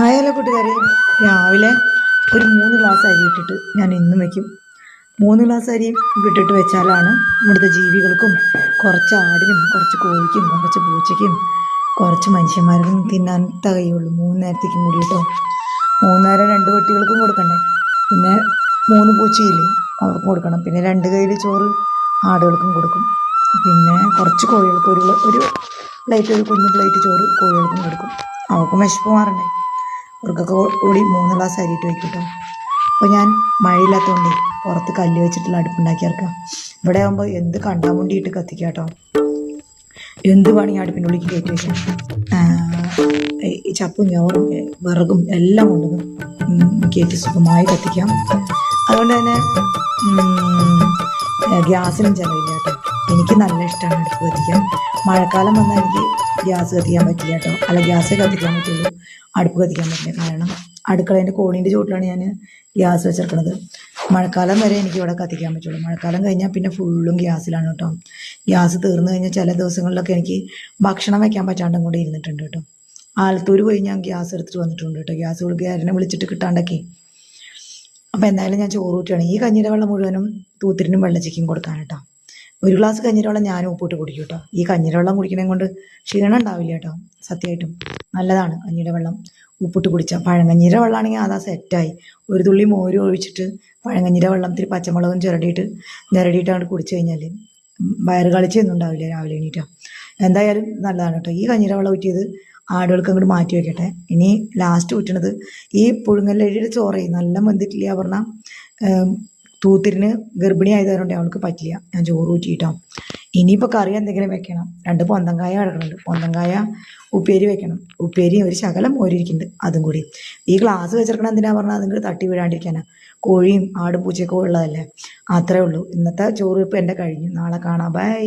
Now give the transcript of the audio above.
Hi hello കൂട്ടുകാരെ. രാവിലെ ഒരു മൂന്ന് ഗ്ലാസ് അരി ഇട്ടിട്ട് ഞാൻ ഇന്നും വയ്ക്കും മൂന്ന് ഗ്ലാസ് അരി വിട്ടിട്ട് വെച്ചാലാണ് ഇവിടുത്തെ ജീവികൾക്കും കുറച്ച് ആടിനും കുറച്ച് കോഴിക്കും കുറച്ച് പൂച്ചയ്ക്കും കുറച്ച് മനുഷ്യന്മാർക്കും തിന്നാൻ തകയുള്ളൂ. മൂന്ന് നേരത്തേക്കും കൂടി കേട്ടോ രണ്ട് പട്ടികൾക്കും കൊടുക്കണ്ടേ. പിന്നെ മൂന്ന് പൂച്ചയില്ലേ അവർക്കും കൊടുക്കണം. പിന്നെ രണ്ട് കയ്യിൽ ചോറ് ആടുകൾക്കും കൊടുക്കും. പിന്നെ കുറച്ച് കോഴികൾക്ക് ഒരു ഒരു പ്ലേറ്റ് ഒരു കുഞ്ഞു പ്ലേറ്റ് ചോറ് കോഴികൾക്കും കൊടുക്കും. അവർക്കും വിശപ്പ് മാറണ്ടേ. അവർക്കൊക്കെ കൂടി മൂന്ന് ഗ്ലാസ് അരിയിട്ട് കേട്ടോ അപ്പോൾ ഞാൻ മഴയില്ലാത്തതുകൊണ്ട് പുറത്ത് കല്ല് വെച്ചിട്ടുള്ള അടുപ്പുണ്ടാക്കി ഇറക്കാം. ഇവിടെ ആകുമ്പോൾ എന്ത് കണ്ടാൻ വേണ്ടിയിട്ട് കത്തിക്കാം കേട്ടോ എന്ത് വേണമെങ്കിൽ അടുപ്പിന്റെ ഉള്ളിൽ കയറ്റി വെച്ചാൽ ചപ്പും ഞോറും വിറകും എല്ലാം കൊണ്ടും കയറ്റി സുഖമായി കത്തിക്കാം. അതുകൊണ്ട് തന്നെ ഗ്യാസിനും ചിലവില്ല കേട്ടോ. എനിക്ക് നല്ല ഇഷ്ടമാണ് അടുപ്പ് കത്തിക്കാൻ. മഴക്കാലം വന്നാൽ എനിക്ക് ഗ്യാസ് കത്തിക്കാൻ പറ്റില്ല കേട്ടോ. അല്ല ഗ്യാസേ കത്തിക്കാൻ പറ്റുള്ളൂ. അടുപ്പ് കത്തിക്കാൻ പറ്റില്ല. കാരണം അടുക്കളേന്റെ കോണീന്റെ ചുവട്ടിലാണ് ഞാൻ ഗ്യാസ് വെച്ചിരിക്കുന്നത് മഴക്കാലം വരെ എനിക്ക് ഇവിടെ കത്തിക്കാൻ പറ്റുള്ളൂ. മഴക്കാലം കഴിഞ്ഞാൽ പിന്നെ ഫുള്ളും ഗ്യാസിലാണ് കേട്ടോ. ഗ്യാസ് തീർന്നു കഴിഞ്ഞാൽ ചില ദിവസങ്ങളിലൊക്കെ എനിക്ക് ഭക്ഷണം വയ്ക്കാൻ പറ്റാണ്ടും കൂടെ ഇരുന്നിട്ടുണ്ട് കേട്ടോ. ആലത്തൂർ പോയി ഞാൻ ഗ്യാസ് എടുത്തിട്ട് വന്നിട്ടുണ്ട് കേട്ടോ. ഗ്യാസ് വിളിക്കാരനെ വിളിച്ചിട്ട് കിട്ടാണ്ടൊക്കെ. അപ്പോൾ എന്തായാലും ഞാൻ ചോറ് കൂട്ടിയാണ് ഈ കഞ്ഞിയുടെ വെള്ളം മുഴുവനും തൂത്തിരിനും വെള്ളച്ചിക്കും കൊടുക്കാൻ കേട്ടോ. ഒരു ഗ്ലാസ് കഞ്ഞിരവെള്ളം വെള്ളം ഞാനും ഉപ്പിട്ട് കുടിക്കും കേട്ടോ ഈ കഞ്ഞിരവെള്ളം വെള്ളം കുടിക്കണേ കൊണ്ട് ക്ഷീണം ഉണ്ടാവില്ല കേട്ടോ സത്യമായിട്ടും നല്ലതാണ് കഞ്ഞിയുടെ വെള്ളം. ഉപ്പിട്ട് കുടിച്ചാൽ പഴങ്കഞ്ഞിയുടെ വെള്ളമാണെങ്കിൽ അതാ സെറ്റായി ഒരു തുള്ളി മോര് ഒഴിച്ചിട്ട് പഴങ്കഞ്ഞിയുടെ വെള്ളത്തിൽ പച്ചമുളകും ചിരടിയിട്ട് നിരടിയിട്ട് കുടിച്ചു കഴിഞ്ഞാൽ വയറ് കളിച്ചൊന്നും ഉണ്ടാവില്ല രാവിലെ എണീറ്റോ. എന്തായാലും നല്ലതാണ് കേട്ടോ ഈ കഞ്ഞിര വെള്ളം ഊറ്റിയത് ആടുകൾക്ക് അങ്ങോട്ട് മാറ്റി വെക്കട്ടെ. ഇനി ലാസ്റ്റ് ഊറ്റണത് ഈ പുഴുങ്ങല്ലഴിയുടെ ചോറേ നല്ല മന്തിട്ടില്ല പറഞ്ഞാൽ തൂത്തിരിന് ഗർഭിണി ആയതുകൊണ്ട് അവൾക്ക് പറ്റില്ല. ഞാൻ ചോറ് ഊറ്റിയിട്ടോ. ഇനിയിപ്പോൾ കറി എന്തെങ്കിലും വെക്കണം. രണ്ട് പൊന്തങ്കായ കിടക്കുന്നുണ്ട് പൊന്തങ്കായ ഉപ്പേരി വെക്കണം. ഉപ്പേരി ഒരു ശകലം മോരിയിരിക്കുന്നുണ്ട് അതും കൂടി. ഈ ഗ്ലാസ് വെച്ചിരിക്കണം എന്തിനാ പറഞ്ഞാൽ അതിങ്ങോട്ട് തട്ടി വീഴാണ്ടിരിക്കാനാ കോഴിയും ആടും പൂച്ചയൊക്കെ ഉള്ളതല്ലേ? അത്രേ ഉള്ളൂ. ഇന്നത്തെ ചോറ് ഇപ്പം എന്റെ കഴിഞ്ഞു. നാളെ കാണാം. ബൈ.